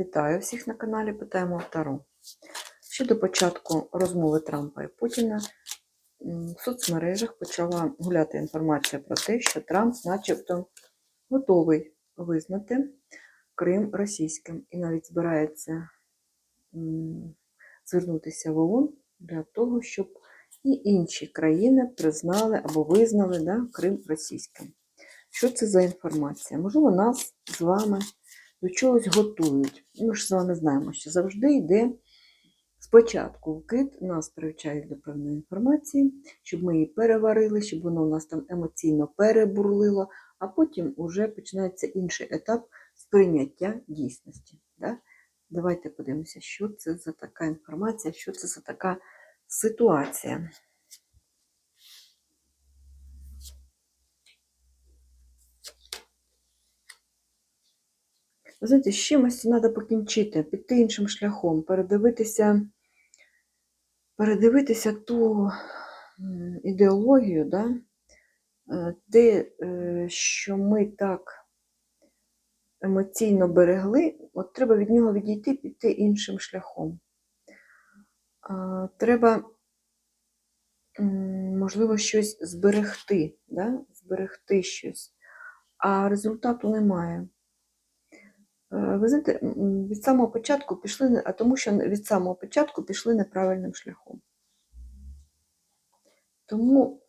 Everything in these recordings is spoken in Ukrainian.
Вітаю всіх на каналі Питаємо Таро. Ще до початку розмови Трампа і Путіна в соцмережах почала гуляти інформація про те, що Трамп начебто готовий визнати Крим російським і навіть збирається звернутися в ООН для того, щоб і інші країни признали або визнали да, Крим російським. Що це за інформація? Можливо, нас з вами до чогось готують. Ми ж з вами знаємо, що завжди йде спочатку вкид, нас привчають до певної інформації, щоб ми її переварили, щоб воно у нас там емоційно перебурлило, а потім вже починається інший етап сприйняття дійсності. Да? Давайте подивимося, що це за така інформація, що це за така ситуація. Знаєте, з чимось треба покінчити, піти іншим шляхом, передивитися, передивитися ту ідеологію, да? е, те, е, що ми так емоційно берегли, от треба від нього відійти, піти іншим шляхом. Треба, можливо, щось зберегти, да? зберегти щось, а результату немає. Е, Ви знаєте, від самого початку пішли, а тому що від самого початку пішли неправильним шляхом. Тому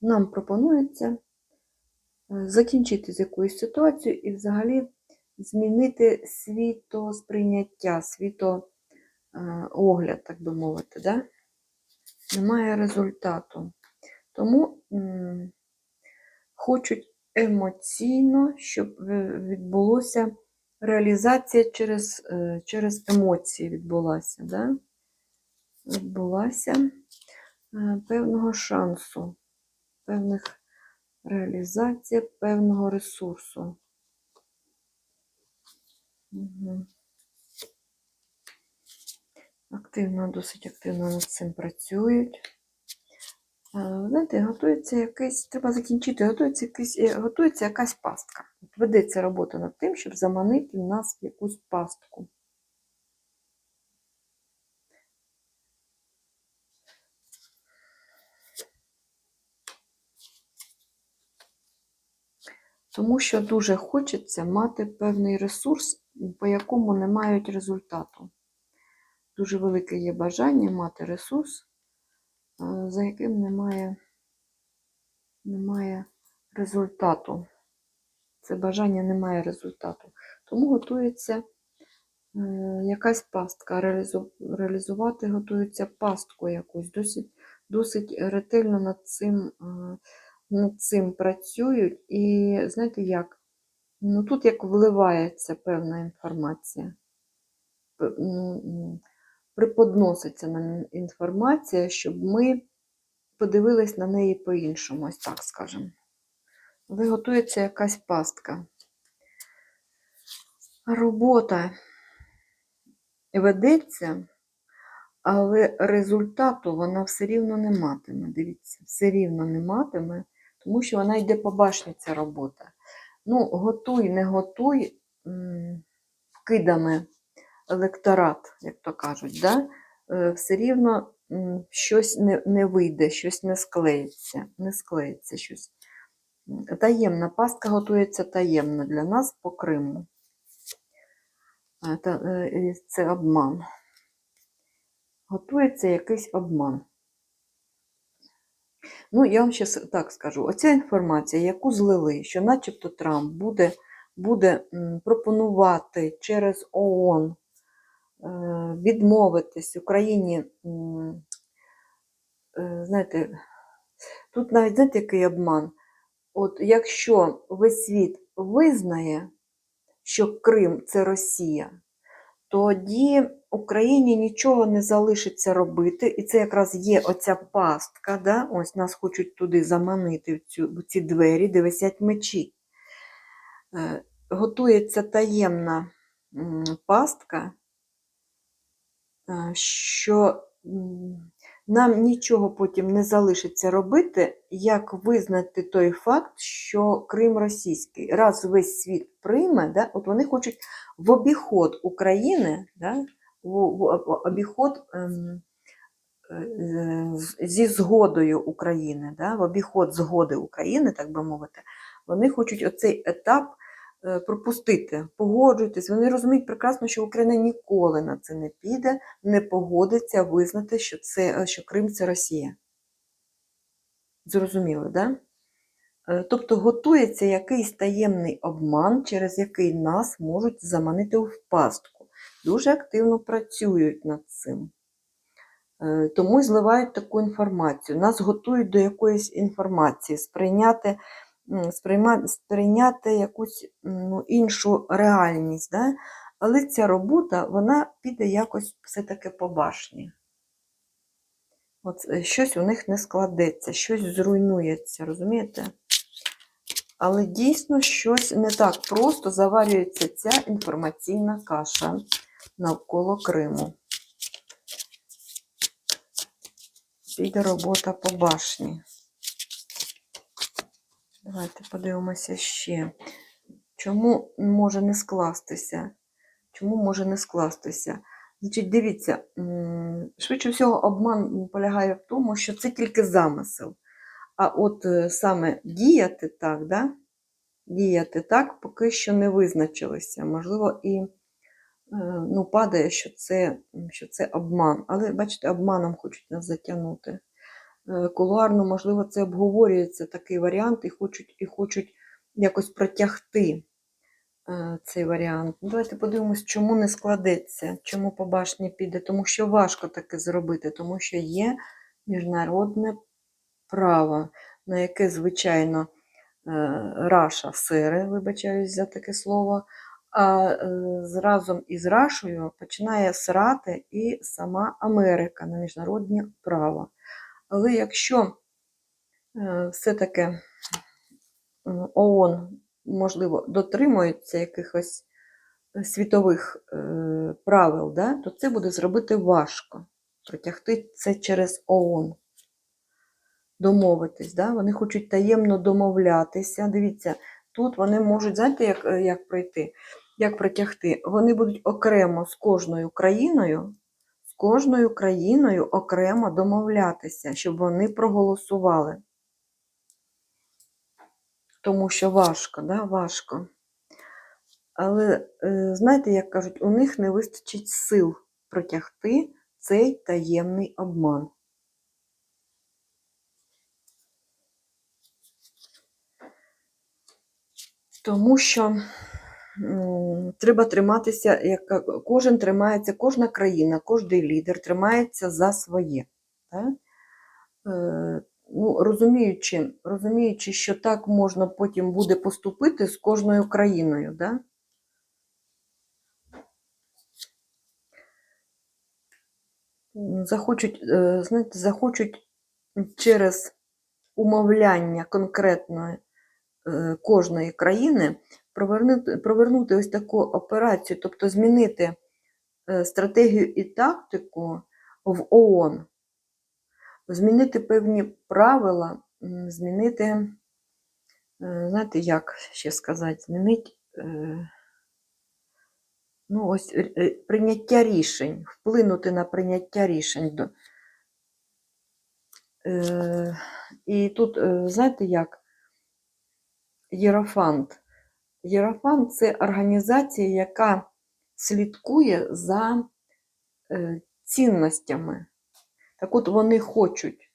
нам пропонується е, закінчити з якоюсь ситуацією і взагалі змінити світосприйняття, світоогляд, так би мовити. Да? Немає результату. Тому хочуть емоційно, щоб е, відбулося реалізація через, е, через емоції відбулася. Да? Відбулася е, певного шансу, певних реалізація певного ресурсу. Угу. Активно, досить активно над цим працюють. Е, Знаєте, готується якийсь, треба закінчити, готується, якийсь, е, готується якась пастка. Ведеться робота над тим, щоб заманити нас в якусь пастку. Тому що дуже хочеться мати певний ресурс, по якому не мають результату. Дуже велике є бажання мати ресурс, за яким немає, немає результату. Це бажання не має результату. Тому готується е, якась пастка. Реалізувати готується пастку якусь. Досить, досить ретельно над цим, е, над цим працюють. І знаєте як? Ну, тут як вливається певна інформація. Приподноситься нам інформація, щоб ми подивились на неї по-іншому, ось так скажемо. Але готується якась пастка. Робота ведеться, але результату вона все рівно не матиме. Дивіться, все рівно не матиме, тому що вона йде по башні, ця робота. Ну, готуй, не готуй, вкидами електорат, як то кажуть, да? е, все рівно щось не, не вийде, щось не склеїться, не склеїться щось. Таємна пастка готується таємно для нас по Криму. Е, е, Це обман. Готується якийсь обман. Ну, я вам ще так скажу: оця інформація, яку злили, що начебто Трамп буде, буде пропонувати через ООН відмовитись Україні, е, знаєте, тут навіть знаєте, який обман. От якщо весь світ визнає, що Крим це Росія, тоді Україні нічого не залишиться робити. І це якраз є оця пастка. Да? Ось нас хочуть туди заманити в, цю, в ці двері, де висять мечі. Е, Готується таємна пастка, е, що нам нічого потім не залишиться робити, як визнати той факт, що Крим російський. Раз весь світ прийме, да, от вони хочуть в обіход України, да, в, обіход ем, е, зі згодою України, да, в обіход згоди України, так би мовити, вони хочуть оцей етап е, пропустити, погоджуйтесь. Вони розуміють прекрасно, що Україна ніколи на це не піде, не погодиться визнати, що, це, е, що Крим це Росія. Зрозуміли, да? Е, Тобто готується якийсь таємний обман, через який нас можуть заманити в пастку. Дуже активно працюють над цим. Е, Тому й зливають таку інформацію. Нас готують до якоїсь інформації, сприйняти, сприйняти якусь ну, іншу реальність. Да? Але ця робота вона піде якось все-таки по башні. От е, щось у них не складеться, щось зруйнується, розумієте? Але дійсно щось не так просто заварюється ця інформаційна каша навколо Криму. Піде робота по башні. Давайте подивимося ще. Чому може не скластися? Чому може не скластися? Значить, дивіться, швидше всього, обман полягає в тому, що це тільки замисел. А от е, саме діяти так, да? діяти так, поки що не визначилися. Можливо, і е, ну, падає, що це, що це обман. Але, бачите, обманом хочуть нас затягнути. Е, Кулуарно, можливо, це обговорюється такий варіант і хочуть, і хочуть якось протягти е, цей варіант. Ну, Давайте подивимось, чому не складеться, чому по башні піде. Тому що важко таке зробити, тому що є міжнародне право, на яке, звичайно, е, Раша сире, вибачаюсь за таке слово, а разом із Рашою починає срати і сама Америка на міжнародне право. Але якщо е, все-таки ООН, можливо, дотримується якихось е, світових е, правил, да, то це буде зробити важко. Протягти це через ООН. Домовитись, да? вони хочуть таємно домовлятися. Дивіться, тут вони можуть, знаєте, як, е, як пройти, як протягти? Вони будуть окремо з кожною країною, кожною країною окремо домовлятися, щоб вони проголосували. Тому що важко, да? важко. Але, е, знаєте, як кажуть, у них не вистачить сил протягти цей таємний обман. Тому що треба триматися, як кожен тримається, кожна країна, кожен лідер тримається за своє. Так? Е, ну, розуміючи, розуміючи, що так можна потім буде поступити з кожною країною. Да? Захочуть, е, знаєте, захочуть через умовляння конкретної е, кожної країни провернути, провернути ось таку операцію, тобто змінити е, стратегію і тактику в ООН, змінити певні правила, змінити, е, знаєте, як ще сказати, змінити е, ну, ось, прийняття рішень, вплинути на прийняття рішень. І тут, знаєте як, Єрофант. Єрофант це організація, яка слідкує за е, цінностями. Так от вони хочуть,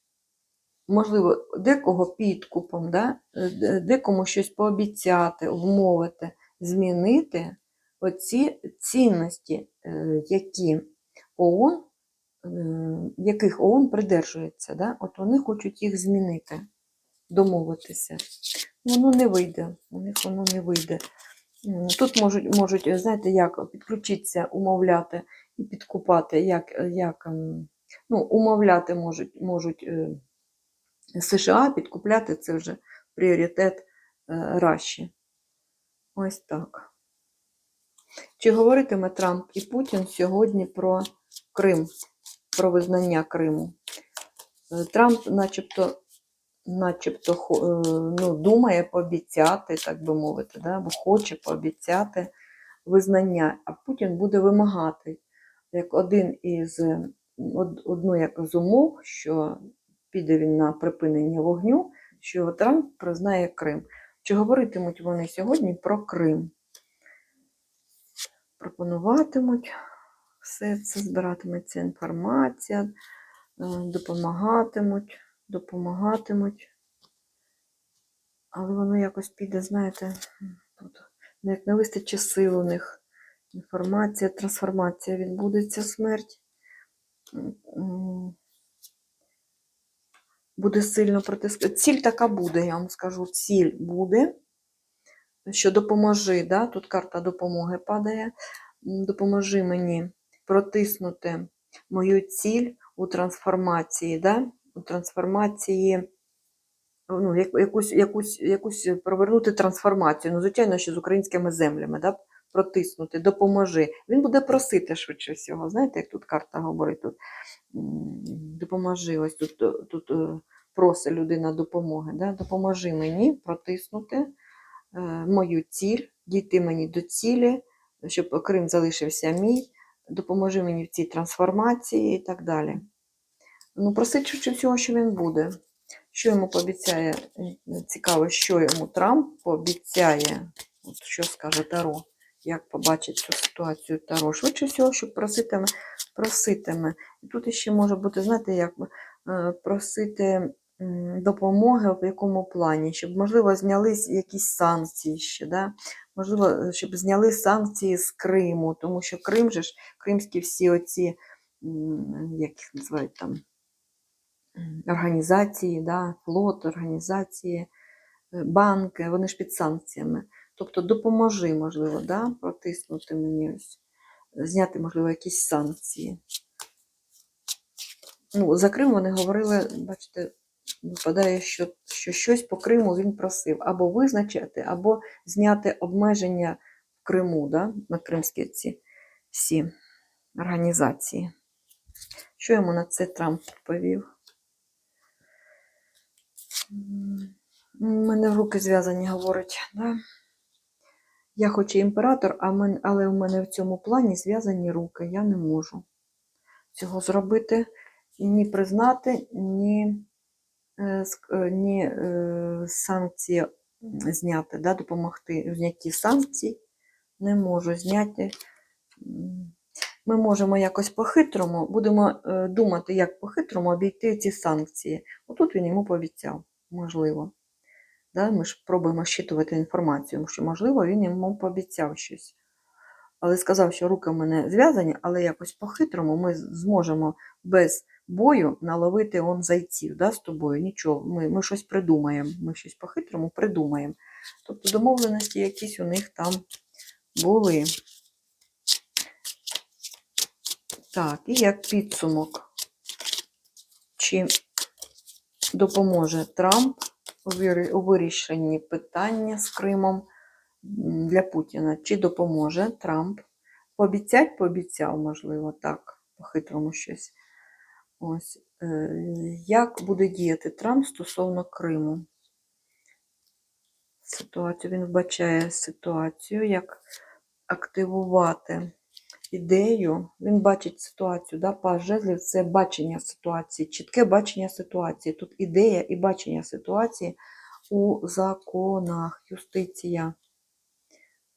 можливо, декого підкупом, да? декому щось пообіцяти, вмовити, змінити оці цінності, е, які ООН, е, яких ООН придержується. Да? От вони хочуть їх змінити, домовитися. Воно не вийде, у них воно не вийде. Тут можуть, можуть, знаєте, як підключитися, умовляти і підкупати, як, як ем, ну, умовляти можуть, можуть е, США, підкупляти це вже пріоритет е, Раші. Ось так. Чи говоритиме Трамп і Путін сьогодні про Крим, про визнання Криму? Е, Трамп, начебто, начебто е, ну, думає пообіцяти, так би мовити, да? або хоче пообіцяти визнання, а Путін буде вимагати як один із одну як з умов, що піде він на припинення вогню, що Трамп признає Крим. Чи говоритимуть вони сьогодні про Крим? Пропонуватимуть все це, збиратиметься інформація, е, допомагатимуть, допомагатимуть. Але воно якось піде, знаєте, тут як не вистачить сил у них. Інформація, трансформація відбудеться смерть. Буде сильно протискати. Ціль така буде, я вам скажу. Ціль буде, що допоможи, да? тут карта допомоги падає. Допоможи мені протиснути мою ціль у трансформації, да? Трансформації, ну, якусь, якусь, якусь провернути трансформацію. Ну, звичайно, що з українськими землями, да? протиснути, допоможи. Він буде просити швидше всього. Знаєте, як тут карта говорить, тут допоможи, ось тут, тут е, просить людина допомоги. Да? Допоможи мені протиснути е, мою ціль, дійти мені до цілі, щоб Крим залишився мій, допоможи мені в цій трансформації і так далі. Ну, просить всього, що він буде. Що йому пообіцяє? Цікаво, що йому Трамп пообіцяє, От що скаже Таро, як побачить цю ситуацію Таро. Швидше всього, що проситиме, проситиме. І тут ще може бути, знаєте, як е, просити допомоги в якому плані, щоб, можливо, знялись якісь санкції ще, да? можливо, е, щоб зняли санкції з Криму, тому що Крим же ж, кримські всі оці, як їх називають там, організації, да? флот, організації, е, банки, вони ж під санкціями. Тобто допоможи, можливо, да? протиснути мені ось, зняти, можливо, якісь санкції. Ну, за Крим вони говорили, бачите, випадає, що, що щось по Криму він просив або визначити, або зняти обмеження в Криму, да? на кримські ці всі організації. Що йому на це Трамп відповів? У мене руки зв'язані, говорить. Да? Я хоч і імператор, але у мене в цьому плані зв'язані руки. Я не можу цього зробити, ні признати, ні, е, е, ні е, санкції зняти, да, допомогти в знятті санкцій. Не можу зняти. Ми можемо якось по-хитрому, будемо думати, як по-хитрому обійти ці санкції. Отут він йому пообіцяв, можливо. Да? Ми ж пробуємо щитувати інформацію, що, можливо, він йому пообіцяв щось. Але сказав, що руки в мене зв'язані, але якось по-хитрому ми зможемо без бою наловити он зайців да, з тобою. Нічого, ми, ми щось придумаємо, ми щось по-хитрому придумаємо. Тобто домовленості якісь у них там були. Так, і як підсумок, чи допоможе Трамп у вирішенні питання з Кримом для Путіна? Чи допоможе Трамп? Пообіцять, пообіцяв, можливо, так, по-хитрому щось. Ось. е, Як буде діяти Трамп стосовно Криму? Ситуацію, він вбачає ситуацію, як активувати ідею. Він бачить ситуацію, да, паж жезлів це бачення ситуації, чітке бачення ситуації. Тут ідея і бачення ситуації у законах, юстиція.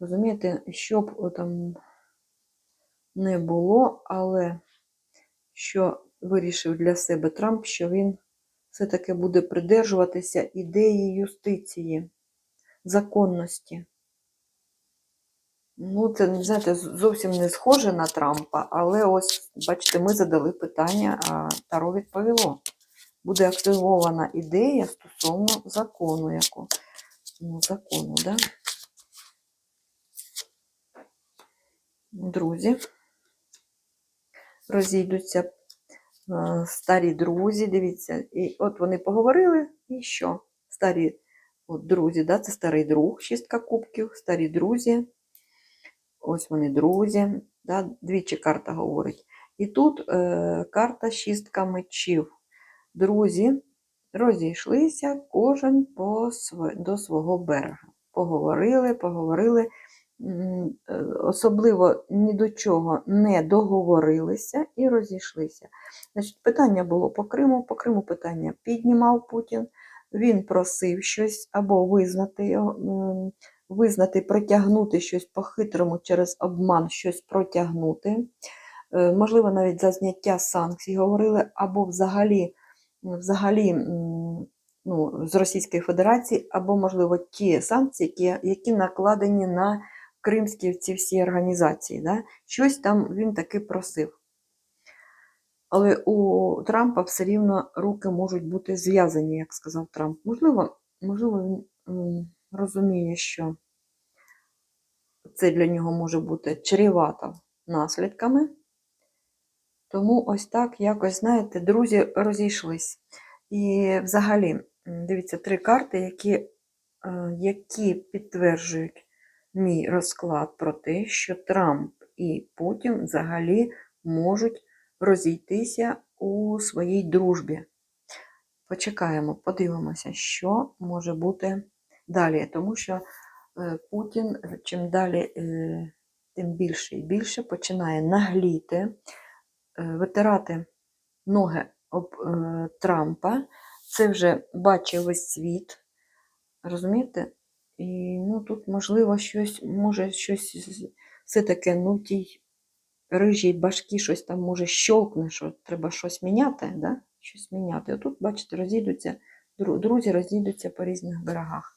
Розумієте, щоб о, там не було, але що вирішив для себе Трамп, що він все-таки буде придержуватися ідеї юстиції, законності. Ну, це, знаєте, зовсім не схоже на Трампа, але ось, бачите, ми задали питання, а Таро відповіло. Буде активована ідея стосовно закону, яку, ну, закону, да? Друзі, розійдуться старі друзі, дивіться, і от вони поговорили, і що? Старі от, друзі, да? це старий друг, шістка кубків, старі друзі. Ось вони друзі, да? двічі карта говорить. І тут е, карта шістка мечів. друзі розійшлися кожен по до свого берега. Поговорили, поговорили, е, особливо ні до чого не договорилися і розійшлися. Значить, питання було по Криму. По Криму питання піднімав Путін. Він просив щось або визнати його, визнати, протягнути щось по-хитрому через обман, щось протягнути. Е, Можливо, навіть за зняття санкцій говорили, або взагалі, взагалі ну, з Російської Федерації, або, можливо, ті санкції, які, які накладені на кримські ці всі організації. Да? Щось там він таки просив. Але у Трампа все рівно руки можуть бути зв'язані, як сказав Трамп. Можливо, можливо, він розуміє, що це для нього може бути чревато наслідками. Тому ось так якось, знаєте, друзі розійшлись. І взагалі, дивіться, три карти, які, е, які підтверджують мій розклад про те, що Трамп і Путін взагалі можуть розійтися у своїй дружбі. Почекаємо, подивимося, що може бути далі. Тому що Путін чим далі, е, тим більше і більше починає нагліти, е, витирати ноги об е, Трампа. Це вже бачив весь світ. Розумієте? І ну, тут, можливо, щось, може, щось все-таки, ну, тій рижій башки щось там може щолкне, що треба щось міняти, да? щось міняти. Отут, бачите, розійдуться, друзі розійдуться по різних берегах.